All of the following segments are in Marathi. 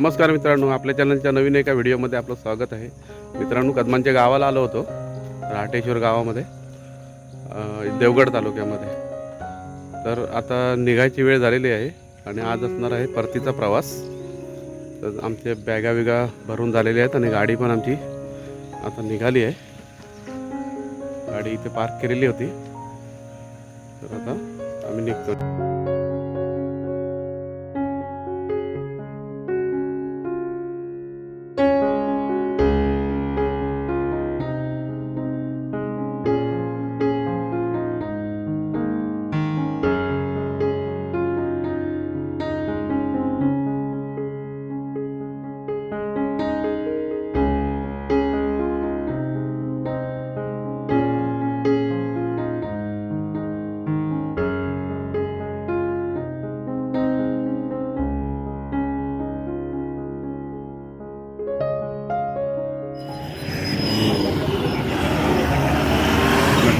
नमस्कार मित्रांनो आपल्या चॅनलच्या नवीन एका व्हिडिओमध्ये आपलं स्वागत आहे. मित्रांनो कदमांच्या गावाला आलो होतो राटेश्वर गावामध्ये देवगड तालुक्यामध्ये. तर आता निघायची वेळ झालेली आहे आणि आज असणार आहे परतीचा प्रवास. तर आमचे बॅगा बिगा भरून झालेल्या आहेत आणि गाडी पण आमची आता निघाली आहे. गाडी इथे पार्क केलेली होती. तर आता आम्ही निघतो.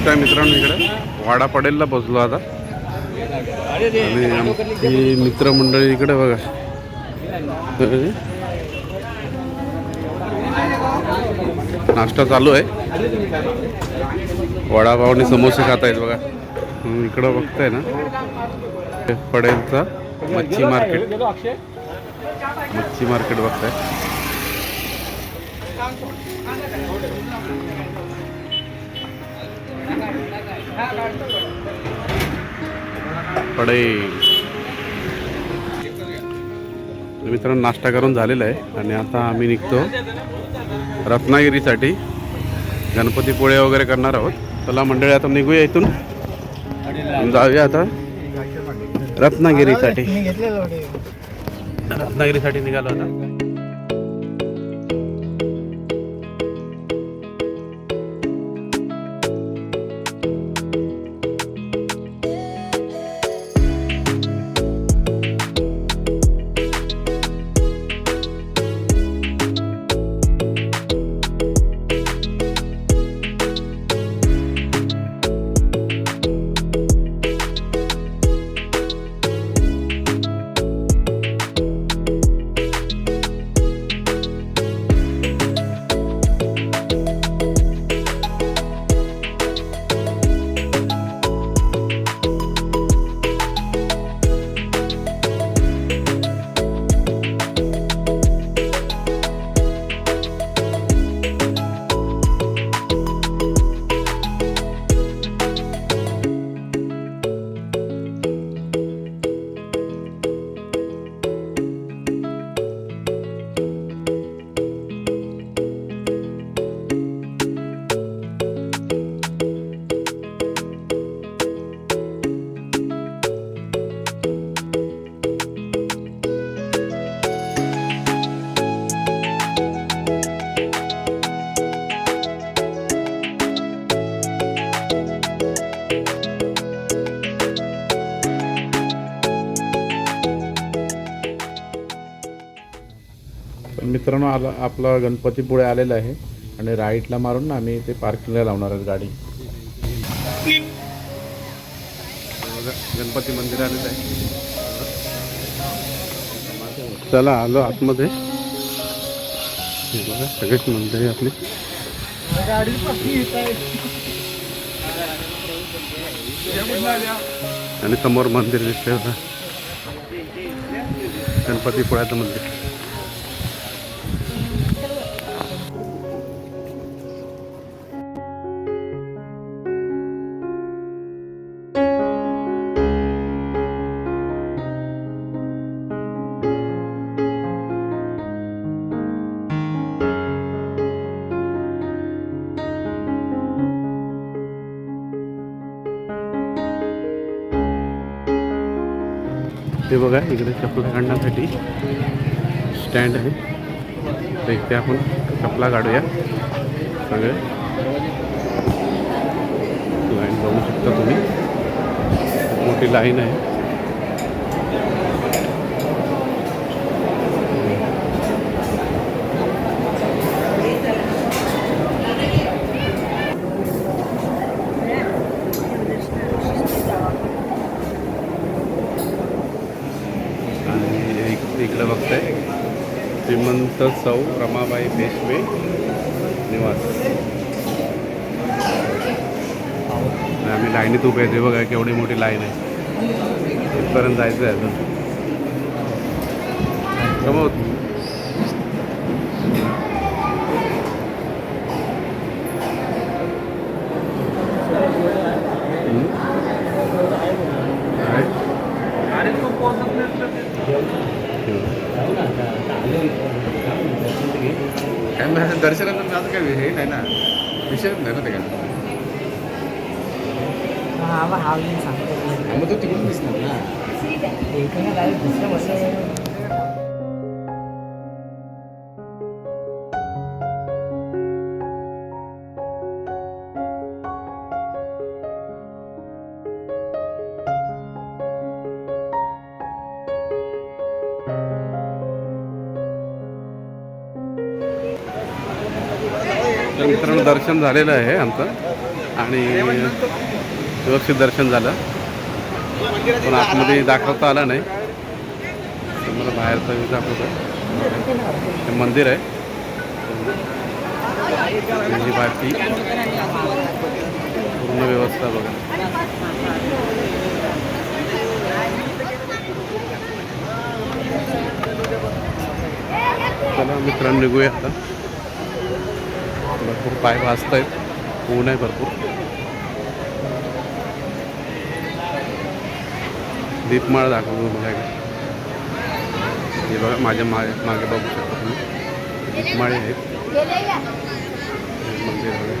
मस्त आहे मित्रांनो इकडे. वाडा पडेलला बसलो आता. आणि आमची मित्रमंडळी इकडे बघा. नाश्ता चालू आहे. वडापाव आणि समोसे खात आहेत बघा इकडं बघताय ना. हे पडेलचा मच्छी मार्केट. मच्छी मार्केट बघताय. पडे. मित्रांनो नाश्ता करून झालेला आहे आणि आता आम्ही निघतो रत्नागिरीसाठी. गणपतीपोळे वगैरे करणार आहोत. चला मंडळी आता निघूया इथून. जाऊया आता रत्नागिरीसाठी. रत्नागिरीसाठी निघालो आता. तर मित्रांनो आला आपला गणपतीपुळे आलेला आहे आणि राईटला मारून ना आम्ही ते पार्किंगला लावणार आहेत गाडी. गणपती मंदिर आलेलं आहे. चला आलो आतमध्ये. बघा सगळेच मंदिर आपली. आणि समोर मंदिर दिसतंय बघा. गणपतीपुळ्याचं मंदिर. ते बघा इकडे चपला काढण्यासाठी स्टँड आहे. तर इथे आपण चपला काढूया. सगळे. लाईन बघू शकता तुम्ही. मोठी लाईन आहे आणि इक- इकडे बघताय श्रीमंत सौ रमाबाई पेशवे निवास. आम्ही लाईनीत उभे आहे ते बघा केवढी मोठी लाईन आहे. इथपर्यंत जायचं आहे अजून काय म्हणजे दर्शनाचं माझं काय हे नाही ना विषयच नाही ना ते काय हा मग तो तिकडून दिसणार ना. एकमेकाला तर मित्रांनो दर्शन झालेलं आहे आमचं. आणि व्यवस्थित दर्शन झालं. पण आतमध्ये दाखवता आलं नाही. मला बाहेरचा व्ह्यू दाखवतो हे मंदिर आहे. आणि ही बाकी. पूर्ण व्यवस्था बघा. चला मित्रांनो निघूया आता. भरपूर पाय वाजत आहेत ऊन आहे भरपूर. दीपमाळ दाखवतो इकडे. हे बघा माझ्या मागे मागे बघू शकता तुम्ही. दीपमाळे आहेत. मंदिर बघा